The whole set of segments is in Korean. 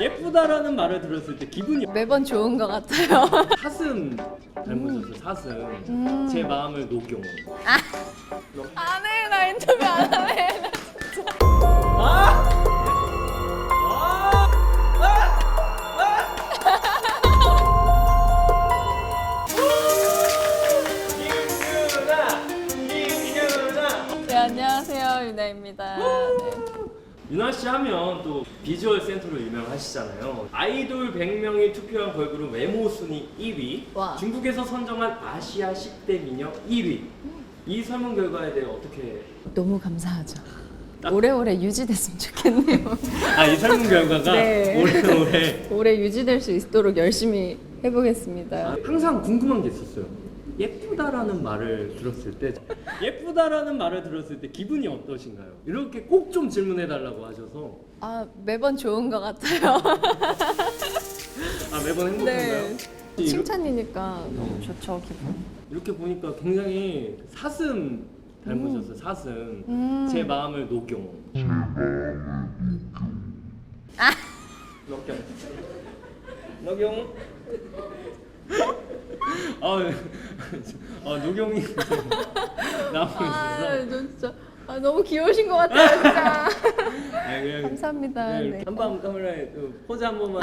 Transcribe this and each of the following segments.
예쁘다라는 말을 들었을 때 기분이 매번 좋은 것 같아요. 사슴 닮으셨어요 사슴 음. 제 마음을 녹용 안 해, 나 인터뷰 안 해. 나 진짜. 아! 아! 김유나! 김유나! 네, 안녕하세요. 유나입니다. 네. 유나 씨 하면 또 비주얼 센터로 유명하시잖아요. 아이돌 100명이 투표한 걸그룹 외모 순위 2위, 와. 중국에서 선정한 아시아 10대 미녀 1위. 이 설문 결과에 대해 어떻게 너무 감사하죠. 딱- 오래오래 유지됐으면 좋겠네요. 아 이 설문 결과가 네. 오래오래 오래 유지될 수 있도록 열심히 해보겠습니다. 아, 항상 궁금한 게 있었어요. 예쁘다라는 말을 들었을 때 예쁘다라는 말을 들었을 때 기분이 어떠신가요? 이렇게 꼭 좀 질문해 달라고 하셔서 아, 매번 좋은 것 같아요. 아 매번 행복한가요? 네. 칭찬이니까 너무 좋죠, 기분. 이렇게 보니까 굉장히 사슴 닮으셨어요. 사슴 음. 제 마음을 녹용. 아. 녹용. 녹용. 아, 아 녹용이 나오고 아, 있어서. 저 진짜 아, 너무 귀여우신 것 같아요, 진짜. 아, 그냥 감사합니다. 네. 한밤 카메라에 그 포즈 한 번만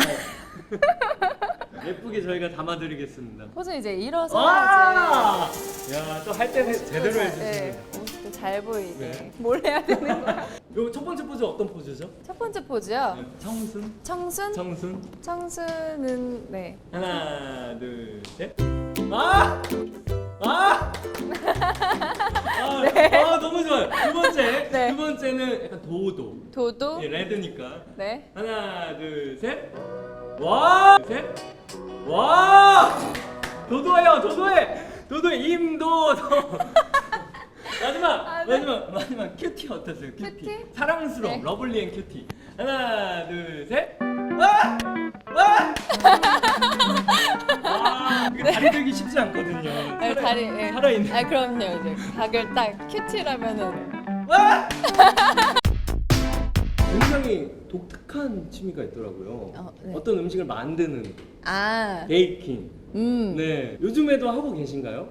예쁘게 저희가 담아드리겠습니다. 포즈 이제 일어서 와! 야, 또 할 때 제대로 네, 해주시네. 옷도 잘 보이게. 네. 뭘 해야 되는 거야? 요 첫 번째 포즈 어떤 포즈죠? 첫 번째 포즈요. 네, 청순. 청순? 청순. 청순은 네. 하나, 둘, 셋. 아! 아! 아, 아, 너무 좋아요. 두 번째. 네. 두 번째는 약간 도도. 도도. 예, 레드니까. 네. 하나, 둘, 셋. 와! 셋. 와! 도도해요, 도도해. 도도해 임도도. 마지막, 아, 네. 마지막, 마지막 큐티? 큐티. 큐티? 사랑스러운 네. 러블리한 큐티. 하나, 둘, 셋. 와! 와! 와! 이거 다리 들기 쉽지 않거든요. 아, 다리. 예. 살아있네. 아 그럼요. 이제 각을 딱 큐티라면은 와! 굉장히 독특한 취미가 있더라고요. 어, 네. 어떤 음식을 만드는 아. 베이킹. 음. 네. 요즘에도 하고 계신가요?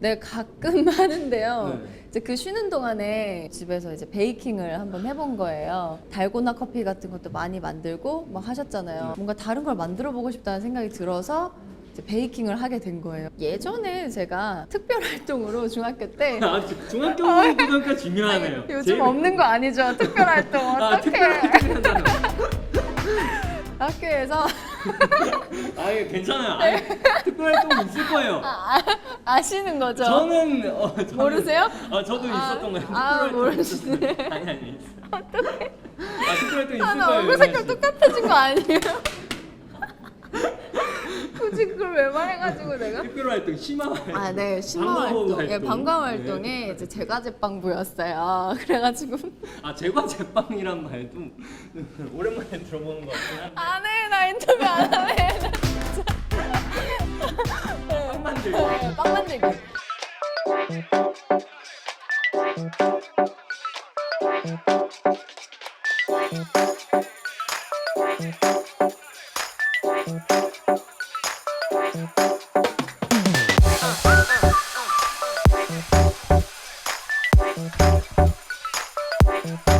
네 가끔 하는데요. 네. 이제 그 쉬는 동안에 집에서 이제 베이킹을 한번 해본 거예요. 달고나 커피 같은 것도 많이 만들고 막 하셨잖아요. 뭔가 다른 걸 만들어 보고 싶다는 생각이 들어서 이제 베이킹을 하게 된 거예요. 예전에 제가 특별 활동으로 중학교 때 아, 주- 중학교 고등학교 중요하네요. 요즘 제일- 없는 거 아니죠? 특별 활동 아, 특별 어떡해? 활동이 한다는 학교에서 아, 예, 괜찮아요. 아니, 특별 활동 있을 거예요. 아, 아시는 거죠? 저는, 어, 저는 모르세요? 아, 저도 아, 있었던 거예요. 아, 특별 활동 모르시네. 있었어요. 아니 아니. 어떡해? 아, 특별 활동 있을 아, 나 거예요. 얼굴 색깔 씨. 똑같아진 거 아니에요? 굳이 그걸 왜 말해가지고 내가? 특별 활동 심화 활동. 아, 네, 심화 방과후 활동, 예. 방과 네. 활동에 이제 제과 제빵부였어요. 그래가지고 아 제과 제빵이란 말좀 오랜만에 들어보는 것 같긴 한데 안 해, 나 인터뷰 안 해. 나 진짜. 빵 만들기 네, 빵 만들기.